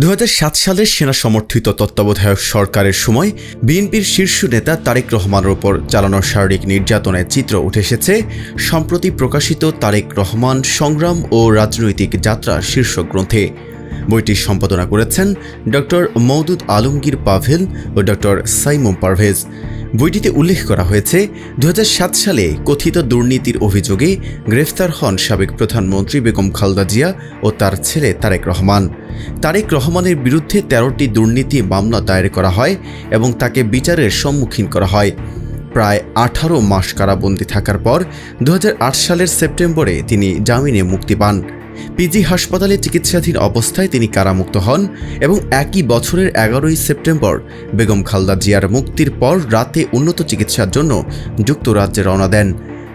দুহাজার সাত সালের সেনা সমর্থিত তত্ত্বাবধায়ক সরকারের সময় বিএনপির শীর্ষ নেতা তারেক রহমানের ওপর চালানো শারীরিক নির্যাতনের চিত্র উঠে এসেছে। সম্প্রতি প্রকাশিত তারেক রহমান সংগ্রাম ও রাজনৈতিক যাত্রা শীর্ষক গ্রন্থে। বইটি সম্পাদনা করেছেন ডক্টর মওদুদ আলমগীর পাভেল ও ডক্টর সাইমুম পারভেজ। বইটিতে উল্লেখ করা হয়েছে দু হাজার সাত সালে কথিত দুর্নীতির অভিযোগে গ্রেফতার হন সাবেক প্রধানমন্ত্রী বেগম খালদা জিয়া ও তার ছেলে তারেক রহমান। তারেক রহমানের বিরুদ্ধে তেরোটি দুর্নীতি মামলা দায়ের করা হয় এবং তাকে বিচারের সম্মুখীন করা হয়। প্রায় আঠারো মাস কারাবন্দী থাকার পর দু হাজার আট সালের সেপ্টেম্বরে তিনি জামিনে মুক্তি পান। পিজি হাসপাতালে চিকিৎসাধীন অবস্থায় তিনি কারামুক্ত হন এবং একই বছরের এগারোই সেপ্টেম্বর বেগম খালদা জিয়ার মুক্তির পর রাতে উন্নত চিকিৎসার জন্য যুক্তরাজ্যে রওনা দেন।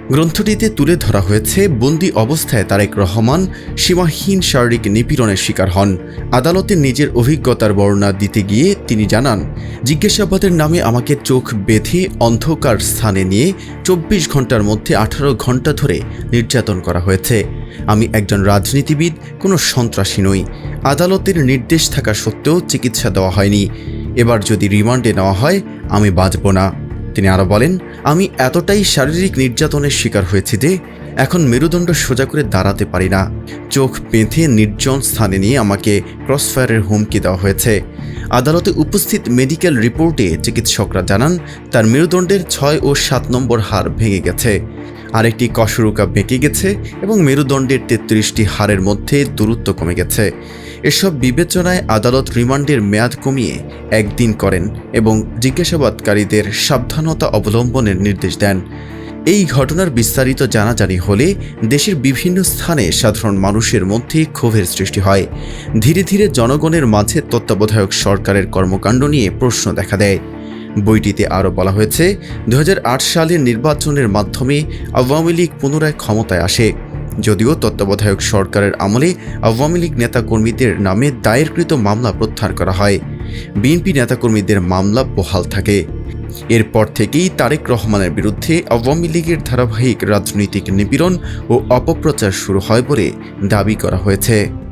গ্রন্থটিতে তুলে ধরা হয়েছে, বন্দি অবস্থায় তারেক রহমান সীমাহীন শারীরিক নিপীড়নের শিকার হন। আদালতে নিজের অভিজ্ঞতার বর্ণনা দিতে গিয়ে তিনি জানান, জিজ্ঞাসাবাদের নামে আমাকে চোখ বেঁধে অন্ধকার স্থানে নিয়ে চব্বিশ ঘণ্টার মধ্যে আঠারো ঘণ্টা ধরে নির্যাতন করা হয়েছে। আমি একজন রাজনীতিবিদ, কোনো সন্ত্রাসী নই। আদালতের নির্দেশ থাকা সত্ত্বেও চিকিৎসা দেওয়া হয়নি। এবার যদি রিমান্ডে নেওয়া হয়, আমি বাঁচব না। তিনি আরও বলেন, আমি এতটাই শারীরিক নির্যাতনের শিকার হয়েছি যে, এখন মেরুদণ্ড সোজা করে দাঁড়াতে পারি না। চোখ বেঁধে নির্জন স্থানে নিয়ে আমাকে ক্রসফায়ারের হুমকি দেওয়া হয়েছে। আদালতে উপস্থিত মেডিকেল রিপোর্টে চিকিৎসকরা জানান, তার মেরুদণ্ডের ছয় ও সাত নম্বর হাড় ভেঙে গেছে। আরেকটি কশরুকা বেঁকে গেছে এবং মেরুদণ্ডের তেত্রিশটি হারের মধ্যে দূরত্ব কমে গেছে। এসব বিবেচনায় আদালত রিমান্ডের মেয়াদ কমিয়ে একদিন করেন এবং জিজ্ঞাসাবাদকারীদের সাবধানতা অবলম্বনের নির্দেশ দেন। এই ঘটনার বিস্তারিত জানাজানি হলে দেশের বিভিন্ন স্থানে সাধারণ মানুষের মধ্যে ক্ষোভের সৃষ্টি হয়। ধীরে ধীরে জনগণের মাঝে তত্ত্বাবধায়ক সরকারের কর্মকাণ্ড নিয়ে প্রশ্ন দেখা দেয়। বইটিতে আরও বলা হয়েছে দু হাজার আট সালের নির্বাচনের মাধ্যমে আওয়ামী লীগ পুনরায় ক্ষমতায় আসে। যদিও তত্ত্বাবধায়ক সরকারের আমলে আওয়ামী লীগ নেতাকর্মীদের নামে দায়েরকৃত মামলা প্রত্যাহার করা হয়। বিএনপি নেতাকর্মীদের মামলা বহাল থাকে। এরপর থেকেই তারেক রহমানের বিরুদ্ধে আওয়ামী লীগের ধারাবাহিক রাজনৈতিক নিপীড়ন ও অপপ্রচার শুরু হয় বলে দাবি করা হয়েছে।